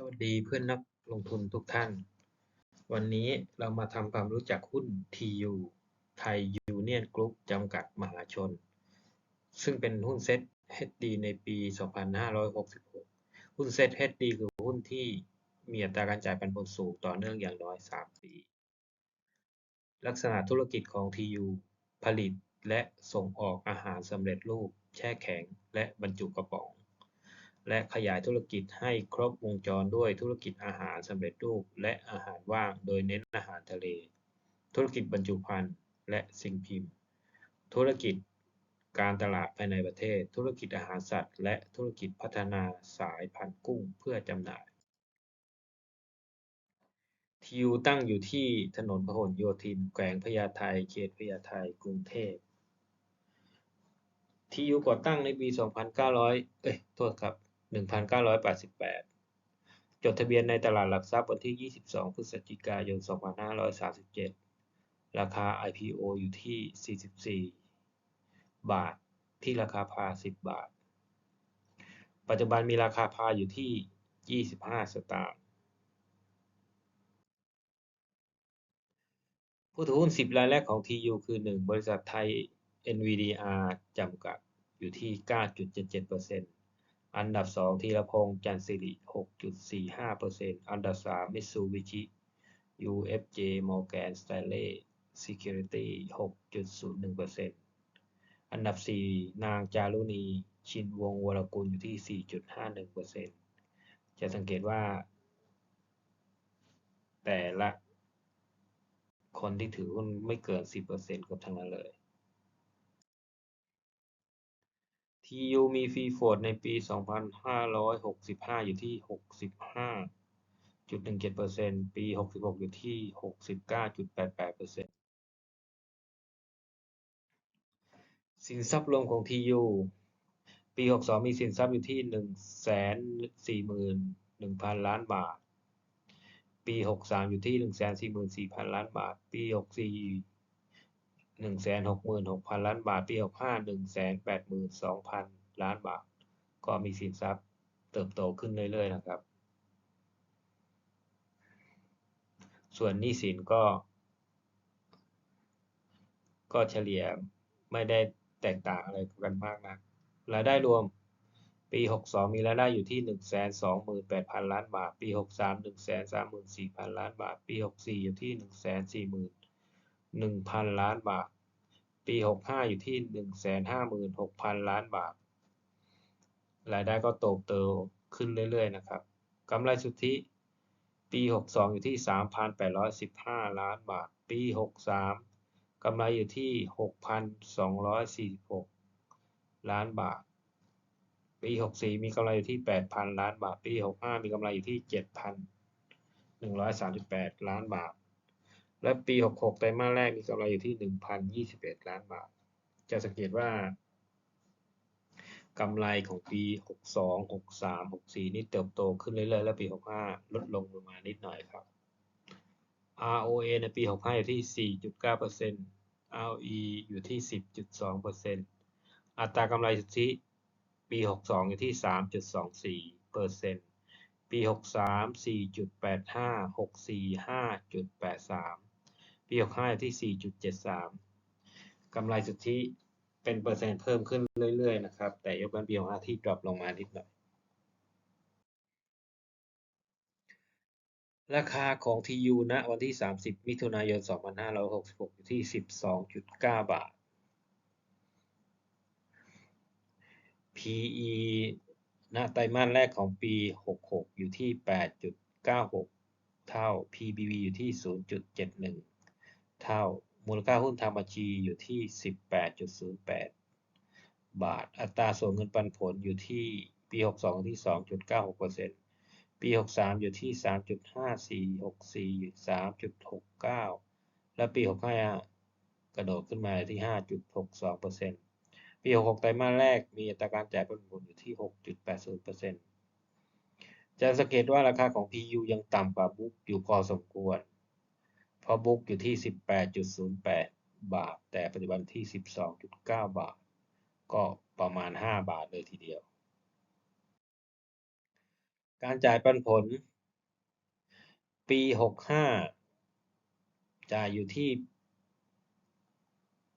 สวัสดีเพื่อนนักลงทุนทุกท่าน วันนี้เรามาทำความรู้จักหุ้น TU ไทยยูเนียนกรุ๊ปจำกัดมหาชน ซึ่งเป็นหุ้นเซ็ต HD ในปี 2566 หุ้นเซ็ต HD คือหุ้นที่มีอัตราการจ่ายปันผลสูงต่อเนื่องอย่างน้อย 3 ปี ลักษณะธุรกิจของ TU ผลิตและส่งออกอาหารสำเร็จรูป แช่แข็ง และบรรจุกระป๋อง และขยายธุรกิจให้ครบวงจรด้วยธุรกิจอาหารสำเร็จรูปและอาหารว่างโดยเน้นอาหารทะเล ธุรกิจบรรจุภัณฑ์และสิ่งพิมพ์ ธุรกิจการตลาดภายในประเทศ ธุรกิจอาหารสัตว์ และธุรกิจพัฒนาสายพันธุ์กุ้งเพื่อจำหน่าย ทิวตั้งอยู่ที่ถนนพหลโยธิน แขวงพญาไทเขตพญาไทกรุงเทพทียูก่อตั้งในปี 2900 เอ้ย โทษครับ 1988 จดทะเบียนในตลาดหลักทรัพย์วันที่ 22 พฤศจิกายน 2537 ราคา IPO อยู่ที่ 44 บาท ที่ราคาพา 10 บาท ปัจจุบันมีราคาพาอยู่ที่ 25 สตางค์ผู้ถือหุ้น 10 รายแรกของ TU คือ 1 บริษัทไทย NVDR จำกัดอยู่ที่ 9.77% อันดับ 2 ธีรพงษ์จันสิริ 6.45%อันดับ 3 มิตซูบิชิ UFJ Morgan Stanley Security 6.01%อันดับ 4 นางจารุณี ชินวงวรกุลอยู่ที่ 4.51%จะสังเกตว่า แต่ละคนที่ถือหุ้นไม่เกิน 10%กับทั้งนั้นเลย TU มีฟรีโฟดในปี 2565 อยู่ที่ 65.17%ปี 66 อยู่ที่ 69.88%สินทรัพย์รวมของ TU ปี 62 มีสินทรัพย์อยู่ที่ 141,000 ล้านบาท ปี 63 อยู่ที่ 144,000 ล้านบาท ปี 64 หนึ่งแสนหกหมื่นหกพันล้านบาท ปีหกห้าหนึ่งแสนแปดหมื่นสองพันล้านบาท ก็มีสินทรัพย์เติบโตขึ้นเรื่อยๆนะครับ ส่วนหนี้สินก็ ก็เฉลี่ยไม่ได้แตกต่างอะไรกันมากนะรายได้รวมปี 62 มีรายได้อยู่ที่ 128,000 ล้านบาท ปี 63 134,000 ล้านบาท ปี 64 อยู่ที่140,000 หนึ่งพันล้านบาท ปีหกห้าอยู่ที่หนึ่งแสนห้าหมื่นหกพันล้านบาท รายได้ก็โตเติบขึ้นเรื่อยๆนะครับกำไรสุทธิ ปีหกสองอยู่ที่สามพันแปดร้อยสิบห้าล้านบาท ปีหกสามกำไรอยู่ที่หกพันสองร้อยสี่สิบหกล้านบาท ปีหกสี่มีกำไรอยู่ที่แปดพันล้านบาท ปีหกห้ามีกำไรอยู่ที่เจ็ดพันหนึ่งร้อยสามสิบแปดล้านบาท และปี 66 ไตรมาสแรกมีกำไรอยู่ที่ 1,021 ล้านบาท จะสังเกตว่ากำไรของปี 62 63 64 นี่เติบโตขึ้นเรื่อยๆ และปี 65 ลดลงประมานิดหน่อยครับ ROA ในปี 65 อยู่ที่ 4.9% ROE อยู่ที่ 10.2%อัตรากำไรสุทธิปี 62 อยู่ที่ 3.24%ปี 63 4.85 64 5.83 ปี65อยู่ที่ 4.73 กำไรสุทธิเป็นเปอร์เซ็นต์เพิ่มขึ้นเรื่อยๆนะครับ แต่ยกเว้นปี65ที่ดรอปลงมานิดหน่อย ราคาของ TU ณวันที่ 30 มิถุนายน 2566 อยู่ที่ 12.9 บาท PE ณไตรมาสแรกของปี 66 อยู่ที่ 8.96 เท่า PBV อยู่ที่ 0.71 เท่า มูลค่าหุ้นทางบัญชีอยู่ที่ 18.08 บาท อัตราส่วนเงินปันผลอยู่ที่ปี 62 ที่ 2.96%ปี 63 อยู่ที่ 3.54 64 อยู่ 3.69 และปี 65 กระโดดขึ้นมาที่ 5.62%ปี 66 ไตรมาสแรกมีอัตราการจ่ายปันผลอยู่ที่ 6.80%จะสังเกตว่าราคาของ PU ยังต่ำกว่าบุ๊กอยู่พอสมควร ราะบุ๊กอยู่ที่ 18.08 บาท แต่ปัจจุบันที่ 12.9 บาท ก็ประมาณ 5 บาทเลยทีเดียว การจ่ายปันผล ปีหกห้าจ่ายอยู่ที่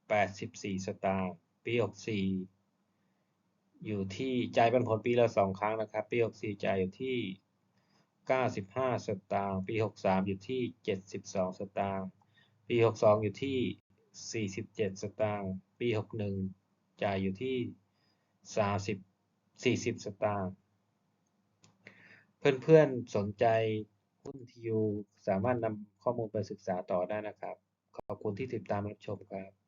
แปดสิบสี่สตางค์ปีหกสี่อยู่ที่จ่ายปันผลปีละสองครั้งนะครับ ปีหกสี่จ่ายอยู่ที่ เก้าสิบห้าสตางค์ ปีหกสามอยู่ที่เจ็ดสิบสองสตางค์ ปีหกสอยู่ที่สี่สิบเจ็ดสตางค์ ปีหกหนึ่งจ่ายอยู่ที่สามสิบสี่สิบสตางค์ เพื่อนๆ สนใจหุ้นทียูสามารถนำข้อมูลไปศึกษาต่อได้นะครับ ขอบคุณที่ติดตามรับชมครับ